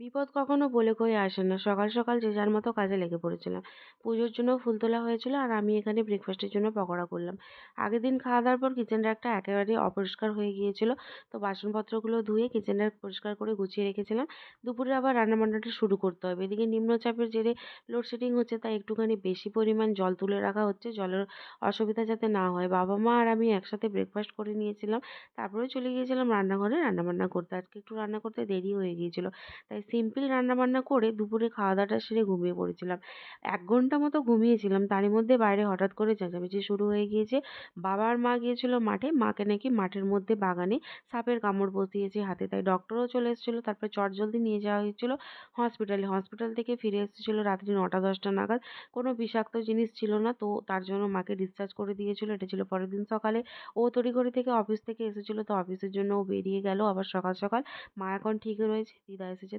বিপদ কখনো বলে কয়ে আসে না। সকাল সকাল যে যার মতো কাজে লেগে পড়েছিলাম। পুজোর জন্য ফুল তোলা হয়েছিল আর আমি এখানে ব্রেকফাস্টের জন্য পকোড়া করলাম। আগের দিন খাওয়া দাওয়ার পর কিচেন র্যাকটা একেবারেই অপরিষ্কার হয়ে গিয়েছিল। তো বাসনপত্রগুলো ধুয়ে কিচেন র্যাক পরিষ্কার করে গুছিয়ে রেখেছিলাম। দুপুরে আবার রান্নাবান্নাটা শুরু করতে হবে। এদিকে নিম্নচাপের জেরে লোডশেডিং হচ্ছে, তাই একটুখানি বেশি পরিমাণ জল তুলে রাখা হচ্ছে। জলের অসুবিধা যাতে না হয়। বাবা মা আর আমি একসাথে ব্রেকফাস্ট করে নিয়েছিলাম। তারপরে চলে গিয়েছিলাম রান্নাঘরে রান্নাবান্না করতে। আজকে একটু রান্না করতে দেরি হয়ে গিয়েছিল। তাই সিম্পল রান্নাবান্না করে দুপুরে খাওয়া দাওয়াটা সেরে ঘুমিয়ে পড়েছিলাম। এক ঘণ্টা মতো ঘুমিয়েছিলাম, তারই মধ্যে বাইরে হঠাৎ করে চেঁচামেচি শুরু হয়ে গিয়েছে। বাবা আর মা গিয়েছিল মাঠে, মাকে নাকি মাঠের মধ্যে বাগানে সাপের কামড় বসিয়েছে হাতে। তাই ডক্টরও চলে এসেছিল, তারপরে চটজলদি নিয়ে যাওয়া হয়েছিল হসপিটালে হসপিটাল থেকে ফিরে এসেছিল রাত্রি নটা দশটা নাগাদ। কোনো বিষাক্ত জিনিস ছিল না, তো তার জন্য মাকে ডিসচার্জ করে দিয়েছিল। এটা ছিল পরের দিন সকালে। ও তড়িঘড়ি থেকে অফিস থেকে এসেছিল, তো অফিসের জন্য ও বেরিয়ে গেল। আবার সকাল সকাল, মা এখন ঠিক রয়েছে, দিদা এসেছে।